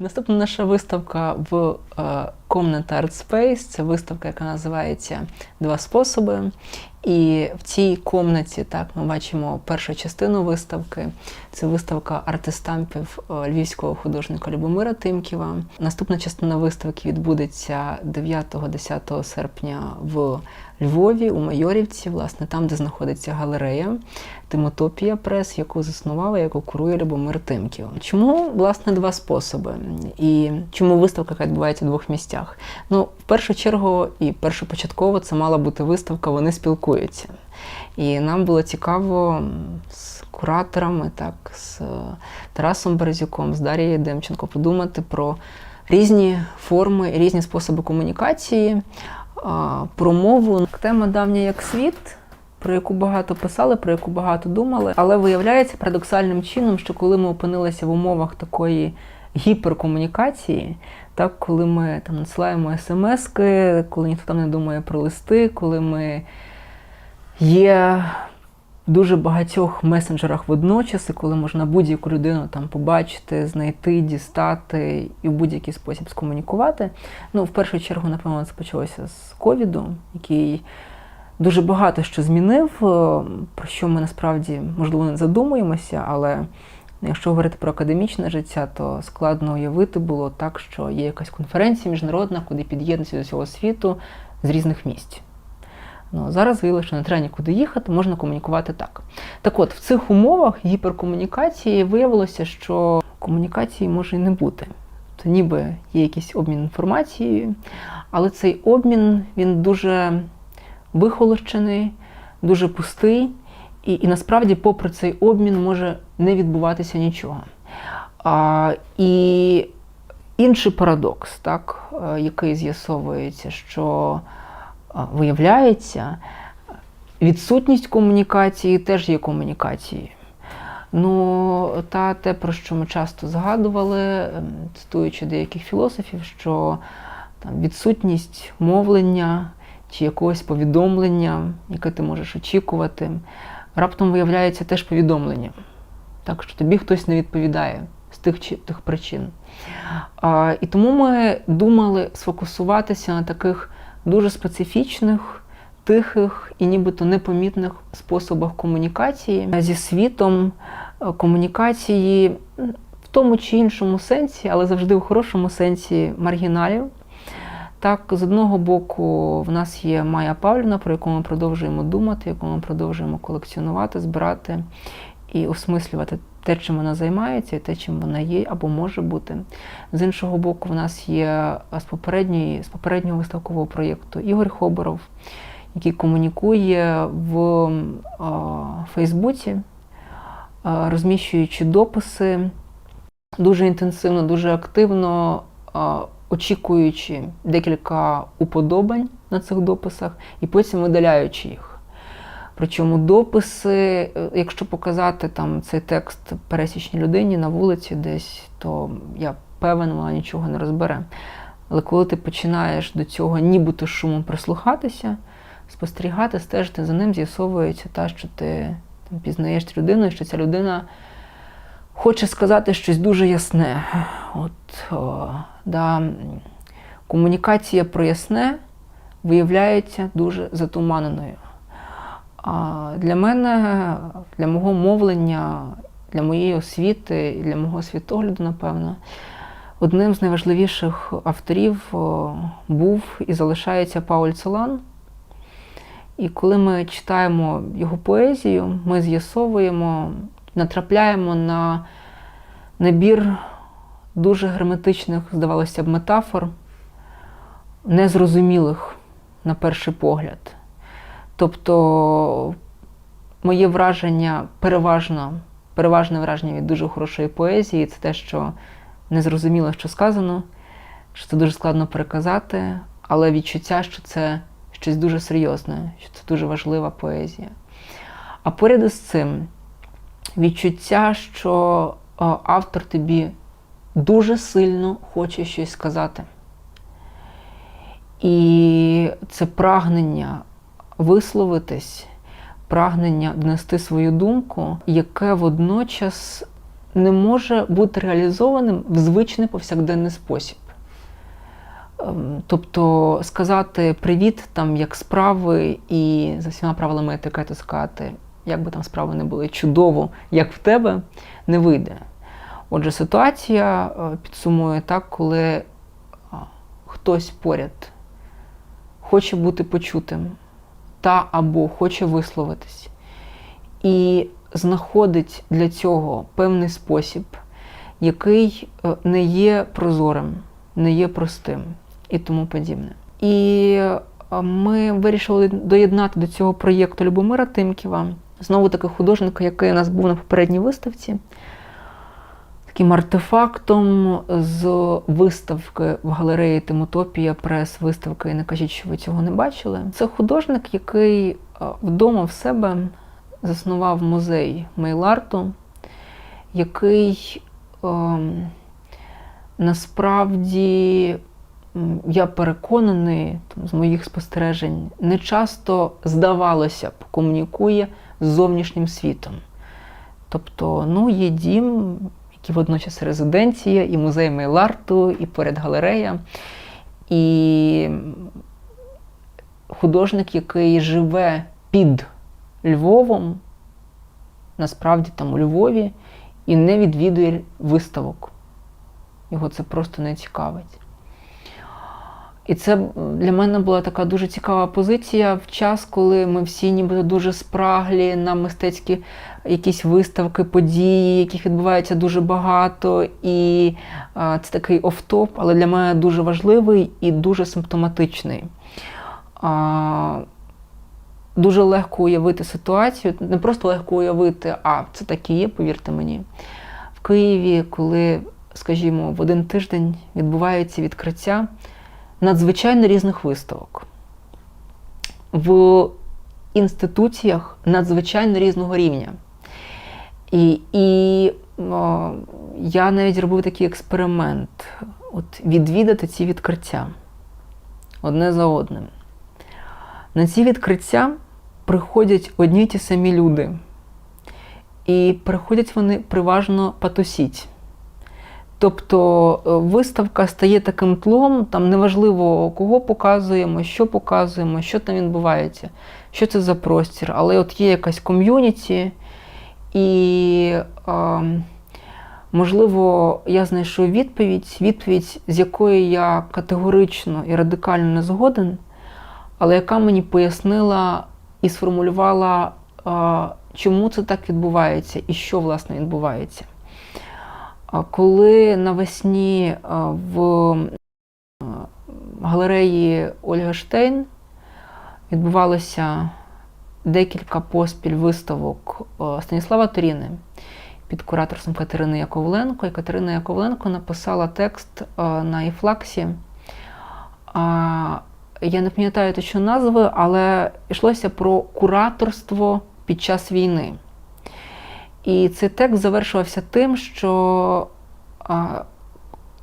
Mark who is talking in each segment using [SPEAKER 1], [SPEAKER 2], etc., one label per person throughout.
[SPEAKER 1] Наступна наша виставка в е, Comnat Art Space. Це виставка, яка називається Два способи. І в цій комнаті так ми бачимо першу частину виставки. Це виставка артистампів е, львівського художника Любомира Тимківа. Наступна частина виставки відбудеться 9-10 серпня в Львові, у Майорівці, власне, там, де знаходиться галерея Тимотопія Прес, яку заснував і яку курує Любомир Тимків. Чому власне два способи? І чому виставка, яка відбувається в двох місцях? Ну, в першу чергу, і першопочатково це мала бути виставка, вони спілкуються. І нам було цікаво з кураторами, так, з Тарасом Березюком, з Дарією Демченко подумати про різні форми, різні способи комунікації, а, про мову. Тема давня як світ. Про яку багато писали, про яку багато думали, але виявляється парадоксальним чином, що коли ми опинилися в умовах такої гіперкомунікації, так коли ми там надсилаємо смски, коли ніхто там не думає про листи, коли ми є дуже багатьох месенджерах водночас, і коли можна будь-яку людину там побачити, знайти, дістати і в будь-який спосіб скомунікувати. Ну, в першу чергу, напевно, це почалося з ковіду, який дуже багато що змінив, е, про що ми насправді можливо не задумуємося, але якщо говорити про академічне життя, то складно уявити було так, що є якась конференція міжнародна, куди під'єднуються з усього світу з різних місць. Ну, зараз виявилося, що не треба нікуди їхати, можна комунікувати так. Так от, в цих умовах гіперкомунікації виявилося, що комунікації може і не бути. То ніби є якийсь обмін інформацією, але цей обмін він дуже вихолощений, дуже пустий, і, і насправді, попри цей обмін, може не відбуватися нічого. А, І інший парадокс, так, е, який з'ясовується, що виявляється, відсутність комунікації теж є комунікацією. Ну, та те, про що ми часто згадували, ем, цитуючи деяких філософів, що там, відсутність мовлення чи якогось повідомлення, яке ти можеш очікувати, раптом виявляється теж повідомленням. Так що тобі хтось не відповідає з тих чи тих причин. А, І тому ми думали сфокусуватися на таких дуже специфічних, тихих і нібито непомітних способах комунікації зі світом, е, комунікації в тому чи іншому сенсі, але завжди в хорошому сенсі маргіналів. Так, з одного боку, в нас є Майя Павлівна, про яку ми продовжуємо думати, яку ми продовжуємо колекціонувати, збирати і осмислювати те, чим вона займається, і те, чим вона є або може бути. З іншого боку, в нас є з, попередньої, з попереднього виставкового проєкту Ігор Хоборов, який комунікує в а, Фейсбуці, розміщуючи дописи дуже інтенсивно, дуже активно. А, очікуючи декілька уподобань на цих дописах і потім видаляючи їх. Причому дописи, якщо показати там цей текст пересічній людині на вулиці десь, то я певен, вона нічого не розбере. Але коли ти починаєш до цього нібито шумом прислухатися, спостерігати, стежити за ним, з'ясовується те, що ти там, пізнаєш людину, і що ця людина хоче сказати щось дуже ясне. От, о, да, Комунікація про ясне виявляється дуже затуманеною. Для мене, для мого мовлення, для моєї освіти, і для мого світогляду, напевно, одним з найважливіших авторів був і залишається Пауль Целан. І коли ми читаємо його поезію, ми з'ясовуємо, натрапляємо на набір дуже герметичних, здавалося б, метафор, незрозумілих на перший погляд. Тобто моє враження переважно, переважне враження від дуже хорошої поезії це те, що незрозуміло, що сказано, що це дуже складно переказати, але відчуття, що це щось дуже серйозне, що це дуже важлива поезія. А поряд із цим відчуття, що автор тобі дуже сильно хоче щось сказати. І це прагнення висловитись, прагнення донести свою думку, яке водночас не може бути реалізованим в звичний повсякденний спосіб. Ем, Тобто сказати привіт, там як справи, і за всіма правилами етикету сказати, як би там справи не були чудово, як в тебе, не вийде. Отже, ситуація е, підсумує так, коли хтось поряд хоче бути почутим та або хоче висловитись, і знаходить для цього певний спосіб, який е, не є прозорим, не є простим і тому подібне. І е, ми вирішили доєднати до цього проєкту Любомира Тимківа, знову таки художника, який у нас був на попередній виставці. Таким артефактом з виставки в галереї Тимотопія прес виставки Не кажіть, що ви цього не бачили. Це художник, який е, вдома в себе заснував музей мейларту, який ем, насправді, я переконаний там, з моїх спостережень, не часто здавалося б, комунікує з зовнішнім світом. Тобто, ну, є дім, який водночас резиденція, і музей Мейларту, і поряд галерея. І художник, який живе під Львовом, насправді там у Львові, і не відвідує виставок. Його це просто не цікавить. І це для мене була така дуже цікава позиція в час, коли ми всі ніби дуже спраглі на мистецькі якісь виставки, події, яких відбувається дуже багато. І це такий офтоп, але для мене дуже важливий і дуже симптоматичний. Дуже легко уявити ситуацію, не просто легко уявити, а це так і є, повірте мені. В Києві, коли, скажімо, в один тиждень відбувається відкриття надзвичайно різних виставок. В інституціях надзвичайно різного рівня. І і о, я навіть робив такий експеримент: от відвідати ці відкриття одне за одним. На ці відкриття приходять одні й ті самі люди. І приходять вони приважно потусіть. Тобто виставка стає таким тлом, там неважливо, кого показуємо, що показуємо, що там відбувається, що це за простір. Але от є якась ком'юніті, і, е, можливо, я знайшов відповідь, відповідь, з якої я категорично і радикально не згоден, але яка мені пояснила і сформулювала, е, чому це так відбувається і що, власне, відбувається. Коли навесні в галереї Ольга Штейн відбувалося декілька поспіль виставок Станіслава Торіни під кураторством Катерини Яковленко, і Катерина Яковленко написала текст на Іфлаксі. Я не пам'ятаю точно назви, але йшлося про кураторство під час війни. І цей текст завершувався тим, що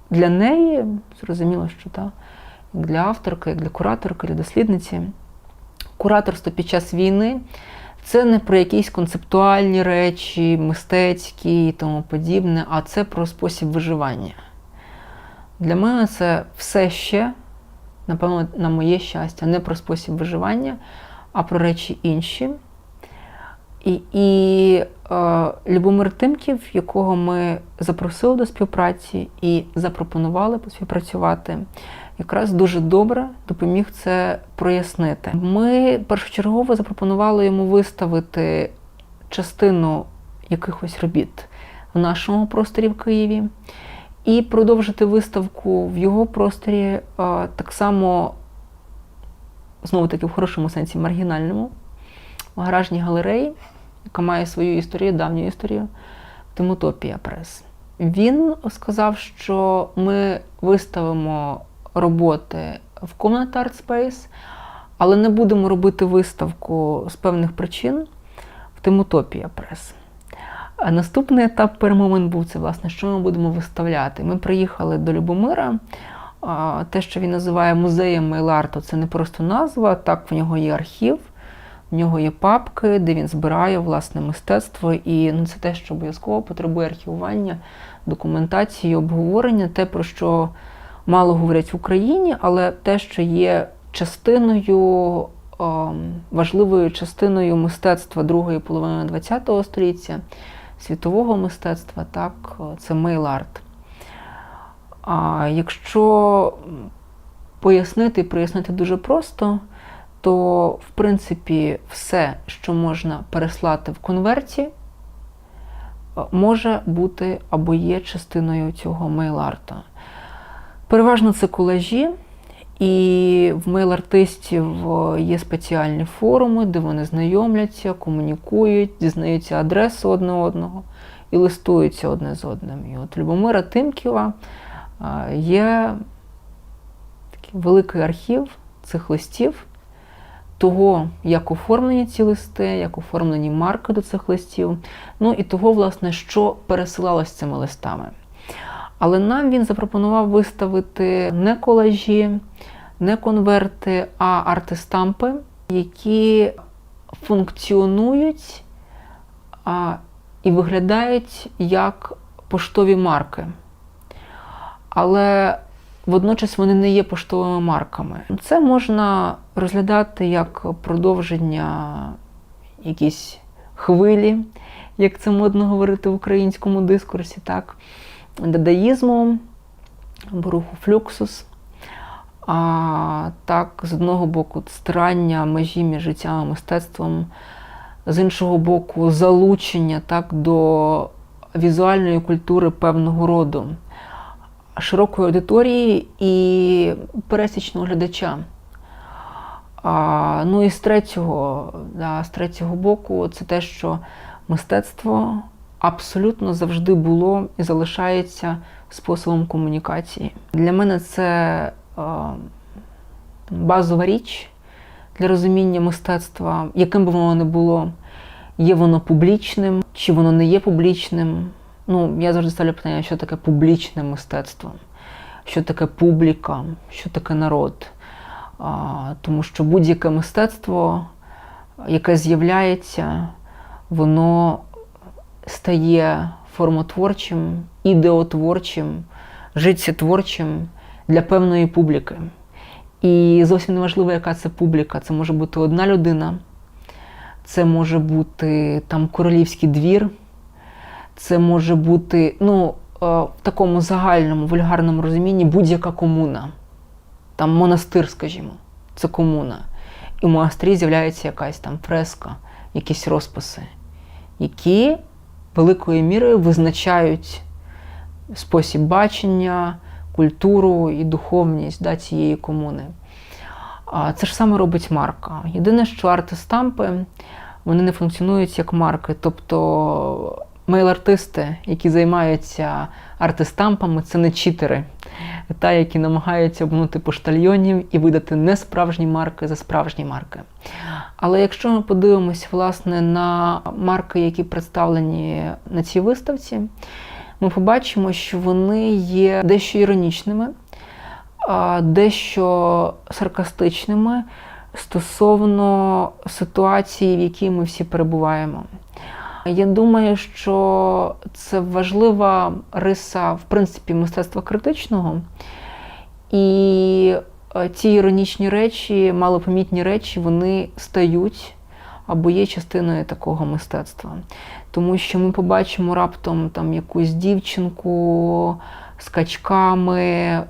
[SPEAKER 1] для неї, зрозуміло, що так, для авторки, для кураторки, для дослідниці, кураторство під час війни це не про якісь концептуальні речі, мистецькі і тому подібне, а це про спосіб виживання. Для мене це все ще, напевно, на моє щастя, не про спосіб виживання, а про речі інші. І і е, Любомир Тимків, якого ми запросили до співпраці і запропонували поспівпрацювати, якраз дуже добре допоміг це прояснити. Ми першочергово запропонували йому виставити частину якихось робіт в нашому просторі в Києві і продовжити виставку в його просторі е, так само, знову таки, в хорошому сенсі маргінальному, в гаражній галереї яка має свою історію, давню історію, Тимотопія Прес. Він сказав, що ми виставимо роботи в Comnat Art Space, але не будемо робити виставку з певних причин в Тимотопія Прес. А наступний етап перемовин був це, власне, що ми будемо виставляти. Ми приїхали до Любомира. Те, що він називає музеєм Мейларту, це не просто назва, так в нього є архів В нього є папки, де він збирає власне мистецтво, і ну, це те, що обов'язково потребує архівування, документації, обговорення, те, про що мало говорять в Україні, але те, що є частиною, ем, важливою частиною мистецтва другої половини ХХ століття, світового мистецтва, так, це мейл-арт. А якщо пояснити прояснити дуже просто, то в принципі все, що можна переслати в конверті, може бути або є частиною цього мейл-арта. Переважно це колажі, і в мейл-артистів є спеціальні форуми, де вони знайомляться, комунікують, дізнаються адреси одне одного і листуються одне з одним. І от Любомира Тимківа є такий великий архів цих листів, того, як оформлені ці листи, як оформлені марки до цих листів, ну і того, власне, що пересилалось цими листами. Але нам він запропонував виставити не колажі, не конверти, а артистампи, які функціонують а, і виглядають як поштові марки. Але водночас вони не є поштовими марками. Це можна розглядати як продовження якісь хвилі, як це модно говорити в українському дискурсі, так, дадаїзму руху флюксус. А так, з одного боку, стирання межі між життям і мистецтвом, з іншого боку, залучення так, до візуальної культури певного роду широкої аудиторії і пересічного глядача. А, Ну і з третього, да, з третього боку, це те, що мистецтво абсолютно завжди було і залишається способом комунікації. Для мене це а, базова річ для розуміння мистецтва, яким би воно не було, є воно публічним, чи воно не є публічним. Ну, я завжди ставлю питання, що таке публічне мистецтво, що таке публіка, що таке народ. А, Тому що будь-яке мистецтво, яке з'являється, воно стає формотворчим, ідеотворчим, життєтворчим для певної публіки. І зовсім не важливо, яка це публіка. Це може бути одна людина, це може бути там королівський двір. Це може бути ну, е, в такому загальному, вульгарному розумінні будь-яка комуна. Там монастир, скажімо, це комуна. І в монастирі з'являється якась там фреска, якісь розписи, які великою мірою визначають спосіб бачення, культуру і духовність да, цієї комуни. Це ж саме робить марка. Єдине, що арти-стампи вони не функціонують як марки. Тобто Мейл-артисти, які займаються артистампами, це не читери, та, які намагаються обманути поштальйонів і видати не справжні марки за справжні марки. Але якщо ми подивимось власне, на марки, які представлені на цій виставці, ми побачимо, що вони є дещо іронічними, дещо саркастичними стосовно ситуації, в якій ми всі перебуваємо. Я думаю, що це важлива риса, в принципі, мистецтва критичного. І е, ці іронічні речі, малопомітні речі, вони стають або є частиною такого мистецтва. Тому що ми побачимо раптом там якусь дівчинку з качками е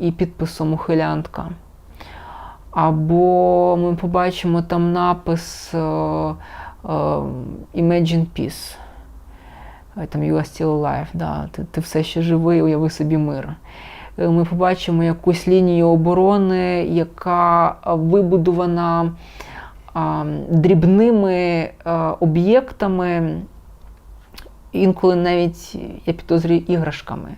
[SPEAKER 1] і підписом ухилянтка. Або ми побачимо там напис. Е Imagine Peace. Там You are still alive, да, ти, ти все ще живий, уяви собі мир. Е, ми побачимо якусь лінію оборони, яка вибудована а, дрібними а, об'єктами, інколи навіть я підозрюю іграшками.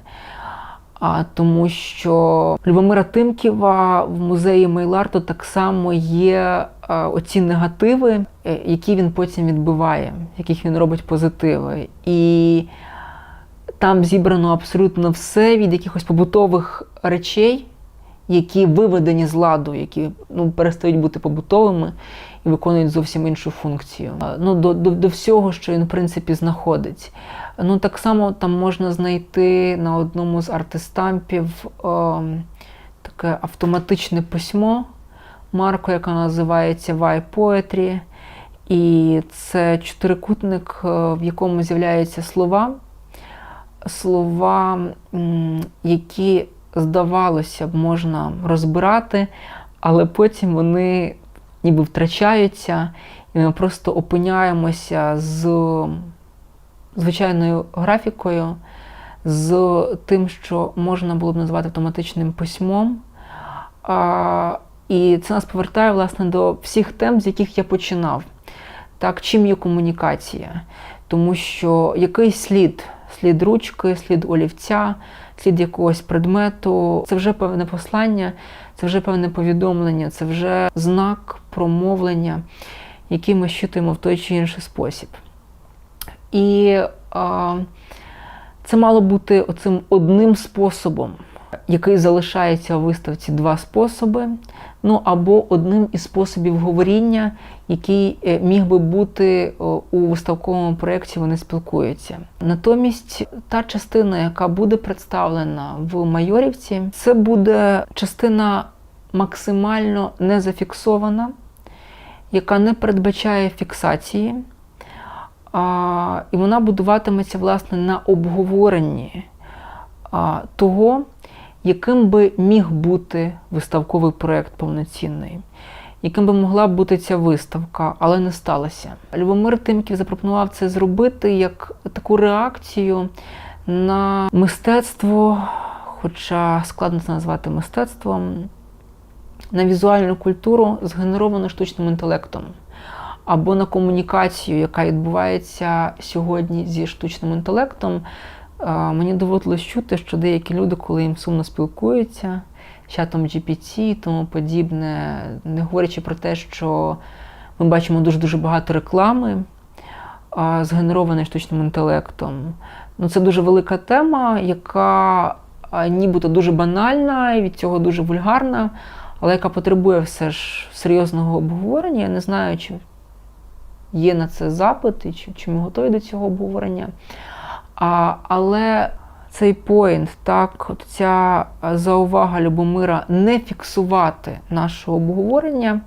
[SPEAKER 1] А, Тому що Любомира Тимківа в музеї Мейларту так само є а, оці негативи, е, які він потім відбиває, яких він робить позитиви. І там зібрано абсолютно все від якихось побутових речей, які виведені з ладу, які ну, перестають бути побутовими і виконують зовсім іншу функцію. Ну, До, до, до всього, що він, в принципі, знаходить. Ну, Так само там можна знайти на одному з артистампів о, таке автоматичне письмо марку, яка називається Why Poetry. І це чотирикутник, е, в якому з'являються слова, слова, які, здавалося б, можна розбирати, але потім вони ніби втрачаються, і ми просто опиняємося з звичайною графікою, з тим, що можна було б назвати автоматичним письмом. А, І це нас повертає власне до всіх тем, з яких я починав. Так, чим є комунікація? Тому що якийсь слід, слід ручки, слід олівця, слід якогось предмету це вже певне послання, це вже певне повідомлення, це вже знак промовлення, який ми щитуємо в той чи інший спосіб. І а, це мало бути оцим одним способом, який залишається у виставці два способи. Ну або одним із способів говоріння, який е, міг би бути у виставковому проєкті, вони спілкуються. Натомість та частина, яка буде представлена в Майорівці, це буде частина максимально не зафіксована, яка не передбачає фіксації. А, І вона будуватиметься власне на обговоренні а, того, яким би міг бути виставковий проєкт повноцінний, яким би могла бути ця виставка, але не сталося. Любомир Тимків запропонував це зробити як таку реакцію на мистецтво, хоча складно це назвати мистецтвом, на візуальну культуру, згенеровану штучним інтелектом. Або на комунікацію, яка відбувається сьогодні зі штучним інтелектом, Мені доводилось чути, що деякі люди, коли їм сумно спілкуються, чатом GPT і тому подібне, не говорячи про те, що ми бачимо дуже-дуже багато реклами, згенерованої штучним інтелектом. Ну, Це дуже велика тема, яка нібито дуже банальна і від цього дуже вульгарна, але яка потребує все ж серйозного обговорення. Я не знаю, чи є на це запит, і чи, чи ми готові до цього обговорення. А, Але цей поінт, так, ця заувага Любомира не фіксувати наше обговорення,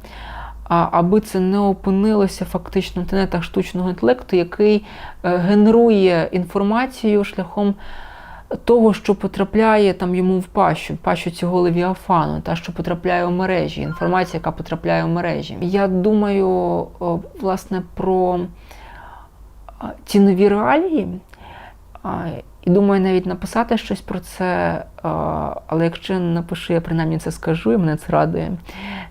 [SPEAKER 1] а, аби це не опинилося фактично в тенетах штучного інтелекту, який е, генерує інформацію шляхом того, що потрапляє там йому в пащу, в пащу цього левіафану, та що потрапляє у мережі, інформація, яка потрапляє у мережі. Я думаю, власне, про ці нові реалії. І думаю, навіть написати щось про це, але якщо напишу, я принаймні це скажу, і мене це радує.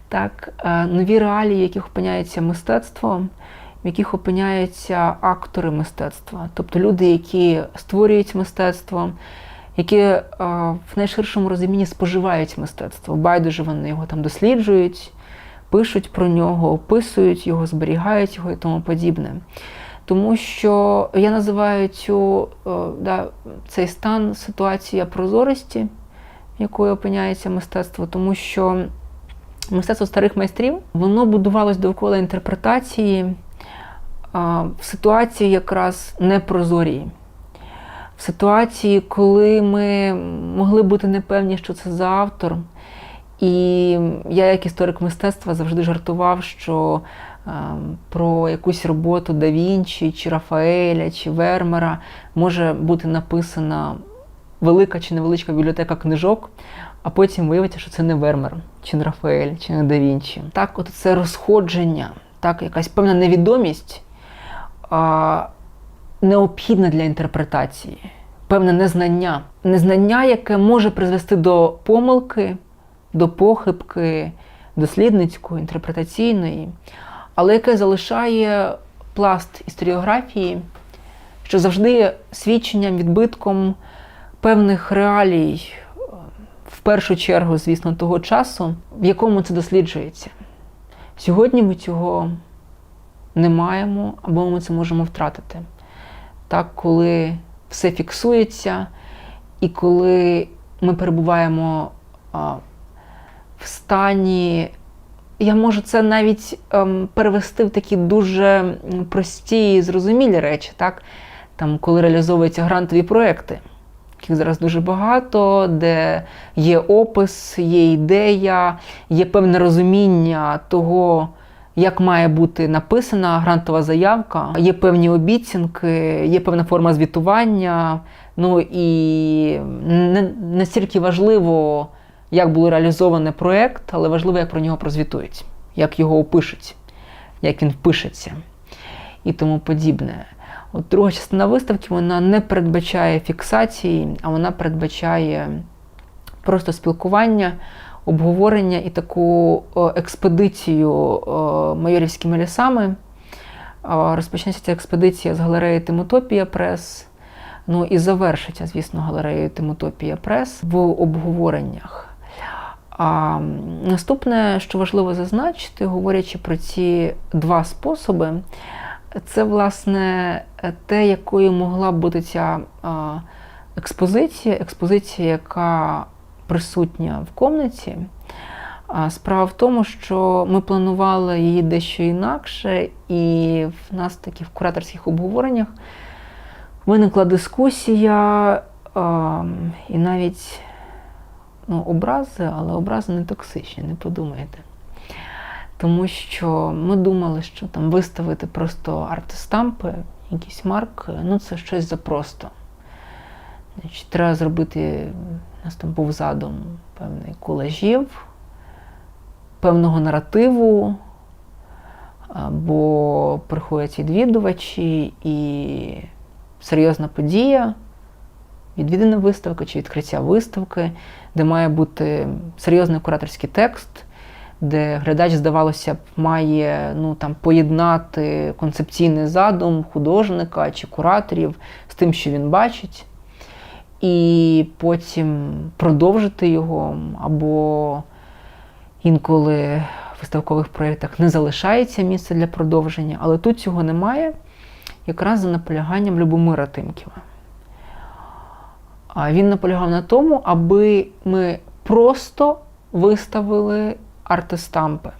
[SPEAKER 1] Так, нові реалії, в яких опиняється мистецтво, в яких опиняються актори мистецтва, тобто люди, які створюють мистецтво, які в найширшому розумінні споживають мистецтво. Байдуже вони його там досліджують, пишуть про нього, описують його, зберігають його і тому подібне. Тому що я називаю цю, е, да, цей стан ситуація прозорості, в якої опиняється мистецтво, тому що мистецтво старих майстрів воно будувалось довкола інтерпретації в ситуації якраз непрозорії. В ситуації, коли ми могли бути непевні, що це за автор. І я, як історик мистецтва, завжди жартував, що про якусь роботу Да Вінчі, чи Рафаеля, чи Вермера може бути написана велика чи невеличка бібліотека книжок, а потім виявиться, що це не Вермер, чи не Рафаель, чи не Да Вінчі. Так, от це розходження, так, якась певна невідомість а, необхідна для інтерпретації, певне незнання. Незнання, яке може призвести до помилки, до похибки дослідницької, інтерпретаційної але яке залишає пласт історіографії, що завжди свідченням, відбитком певних реалій, в першу чергу, звісно, того часу, в якому це досліджується. Сьогодні ми цього не маємо або ми це можемо втратити. Так, коли все фіксується, і коли ми перебуваємо в стані. Я можу це навіть ем, перевести в такі дуже прості і зрозумілі речі, так? Там, коли реалізовуються грантові проекти, яких зараз дуже багато, де є опис, є ідея, є певне розуміння того, як має бути написана грантова заявка, є певні обіцянки, є певна форма звітування. Ну і не настільки важливо, як було реалізоване проєкт, але важливо, як про нього прозвітують, як його опишуть, як він впишеться і тому подібне. От друга частина виставки вона не передбачає фіксації, а вона передбачає просто спілкування, обговорення і таку експедицію майорівськими лісами. Розпочнеться ця експедиція з галереї Тимотопія Прес. Ну і завершиться, звісно, галереєю Тимотопія Прес в обговореннях. А наступне, що важливо зазначити, говорячи про ці два способи, це, власне, те, якою могла б бути ця експозиція, експозиція, яка присутня в комнаті. Справа в тому, що ми планували її дещо інакше, і в нас такі в кураторських обговореннях виникла дискусія і навіть ну, образи, але образи не токсичні, не подумайте. Тому що ми думали, що там виставити просто артистампи, якісь марки, ну це щось запросто. Значить, Треба зробити, у нас там був задум певний колажів, певного наративу, бо приходять відвідувачі і серйозна подія, відвідина виставка чи відкриття виставки, де має бути серйозний кураторський текст, де глядач, здавалося б, має ну, там, поєднати концепційний задум художника чи кураторів з тим, що він бачить, і потім продовжити його, або інколи в виставкових проєктах не залишається місце для продовження, але тут цього немає якраз за наполяганням Любомира Тимківа. Він наполягав на тому, аби ми просто виставили артистампи.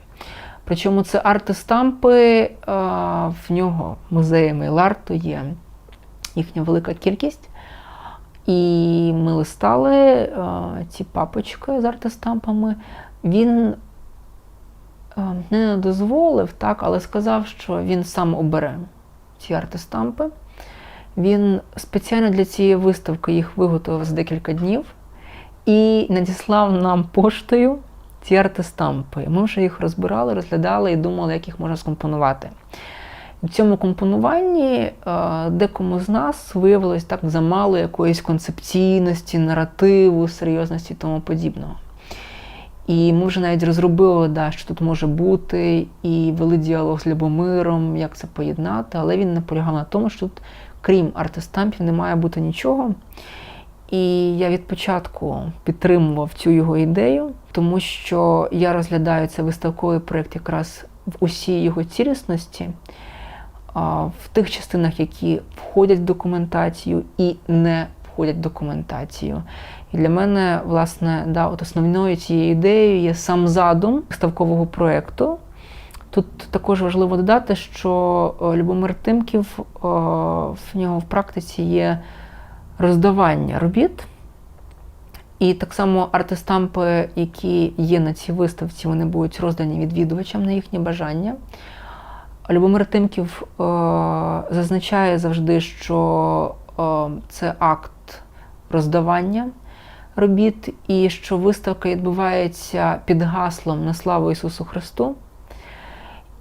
[SPEAKER 1] Причому це артистампи, в нього музеями Ларту є їхня велика кількість. І ми листали ці папочки з артистампами. Він не дозволив, так, але сказав, що він сам обере ці артистампи. Він спеціально для цієї виставки їх виготовив за декілька днів і надіслав нам поштою ці артистампи. Ми вже їх розбирали, розглядали і думали, як їх можна скомпонувати. В цьому компонуванні декому з нас виявилось так замало якоїсь концепційності, наративу, серйозності і тому подібного. І ми вже навіть розробили, да, що тут може бути, і вели діалог з Любомиром, як це поєднати, але він наполягав на тому, що тут, крім артистампів, не має бути нічого. І я від початку підтримував цю його ідею, тому що я розглядаю цей виставковий проєкт якраз в усій його цілісності, в тих частинах, які входять в документацію і не входять в документацію. І для мене, власне, да, от основною цією ідеєю є сам задум виставкового проєкту. Тут також важливо додати, що Любомир Тимків в нього в практиці є роздавання робіт. І так само артистампи, які є на цій виставці, вони будуть роздані відвідувачам на їхнє бажання. Любомир Тимків е, зазначає завжди, що е, це акт роздавання робіт, і що виставка відбувається під гаслом на славу Ісусу Христу.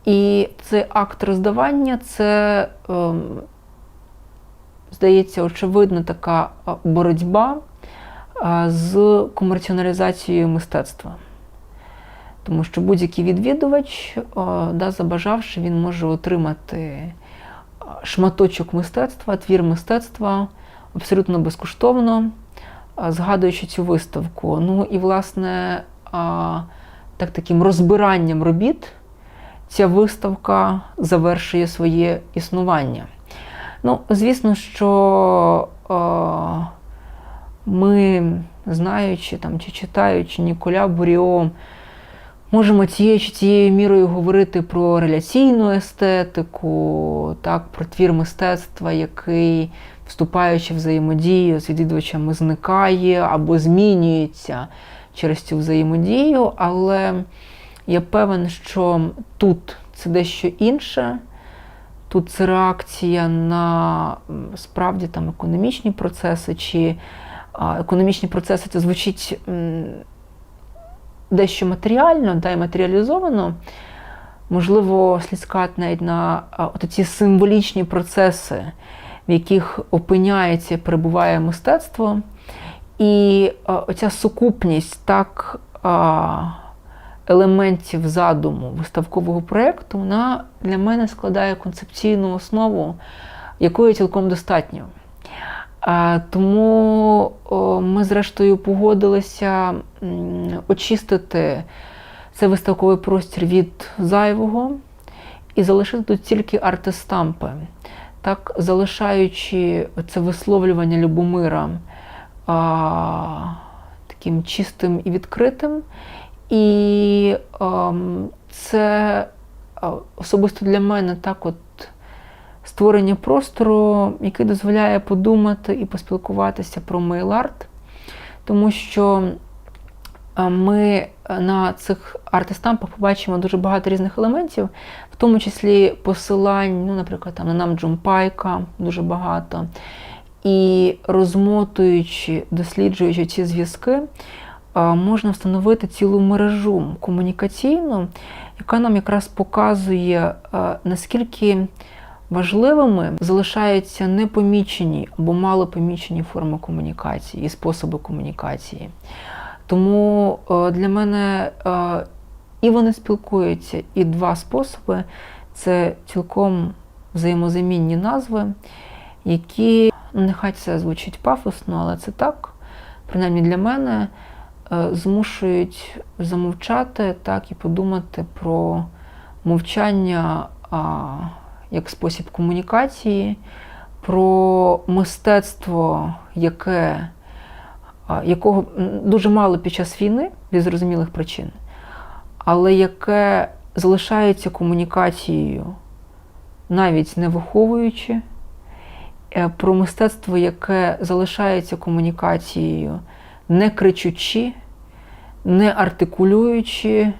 [SPEAKER 1] І цей акт роздавання це, ем, здається, очевидно, така боротьба з комерціоналізацією мистецтва. Тому що будь-який відвідувач, да, забажавши, він може отримати шматочок мистецтва, твір мистецтва абсолютно безкоштовно, згадуючи цю виставку. Ну і, власне, так таким розбиранням робіт ця виставка завершує своє існування. Ну, звісно, що ми, знаючи там, чи читаючи Ніколя Буріо, можемо цією чи цією мірою говорити про реляційну естетику, так, про твір мистецтва, який, вступаючи в взаємодію з відвідувачами, зникає або змінюється через цю взаємодію. Але я певен, що тут це дещо інше. Тут це реакція на справді там економічні процеси, чи економічні процеси це звучить дещо матеріально, да, і матеріалізовано. Можливо, слід сказати навіть на ці символічні процеси, в яких опиняється, перебуває мистецтво. І оця сукупність так елементів задуму виставкового проєкту, вона для мене складає концепційну основу, якої цілком достатньо. Тому ми, зрештою, погодилися очистити цей виставковий простір від зайвого і залишити тут тільки артистампи, так залишаючи це висловлювання Любомира таким чистим і відкритим. І ем, це особисто для мене так от створення простору, який дозволяє подумати і поспілкуватися про мейл-арт, тому що ми на цих арт-естампах побачимо дуже багато різних елементів, в тому числі посилань, ну, наприклад, там, на нам Джумпайка дуже багато. І розмотуючи, досліджуючи ці зв'язки, можна встановити цілу мережу комунікаційну, яка нам якраз показує, наскільки важливими залишаються непомічені або малопомічені форми комунікації і способи комунікації. Тому для мене і вони спілкуються, і два способи це цілком взаємозамінні назви, які, нехай це звучить пафосно, але це так, принаймні для мене, змушують замовчати так і подумати про мовчання а, як спосіб комунікації, про мистецтво, яке якого дуже мало під час війни зі зрозумілих причин, але яке залишається комунікацією, навіть не виховуючи, е, про мистецтво, яке залишається комунікацією, не кричучи, не артикулюючи,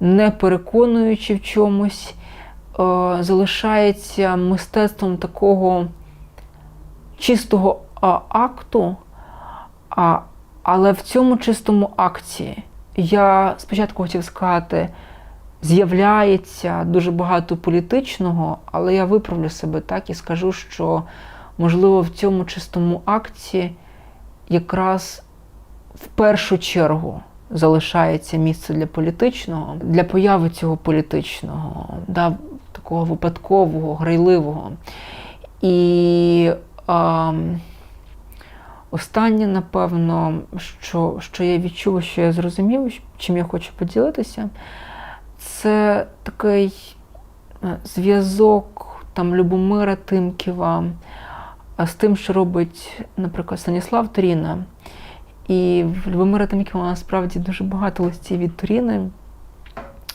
[SPEAKER 1] не переконуючи в чомусь, е, залишається мистецтвом такого чистого акту. Але в цьому чистому акті я спочатку хотів сказати, з'являється дуже багато політичного, але я виправлю себе так і скажу, що можливо в цьому чистому акті якраз в першу чергу залишається місце для політичного, для появи цього політичного, да, такого випадкового, грайливого. І а, останнє, напевно, що, що я відчув, що я зрозумів, чим я хочу поділитися, це такий е, зв'язок там Любомира Тимківа а, з тим, що робить, наприклад, Станіслав Торіна. І в Любомира Тимківа насправді дуже багато листів від Торіни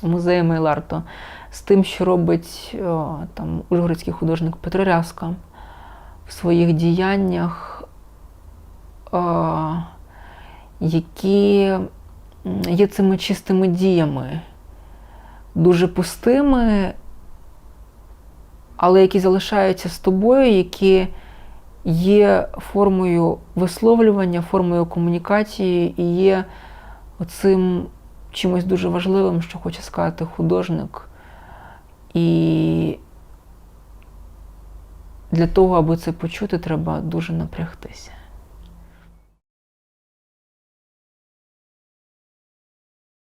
[SPEAKER 1] у музеї Мейларто з тим, що робить о, там ужгородський художник Петро Рязка в своїх діяннях, о, які є цими чистими діями, дуже пустими, але які залишаються з тобою, які є формою висловлювання, формою комунікації і є оцим чимось дуже важливим, що хоче сказати художник. І для того, аби це почути, треба дуже напрягтися.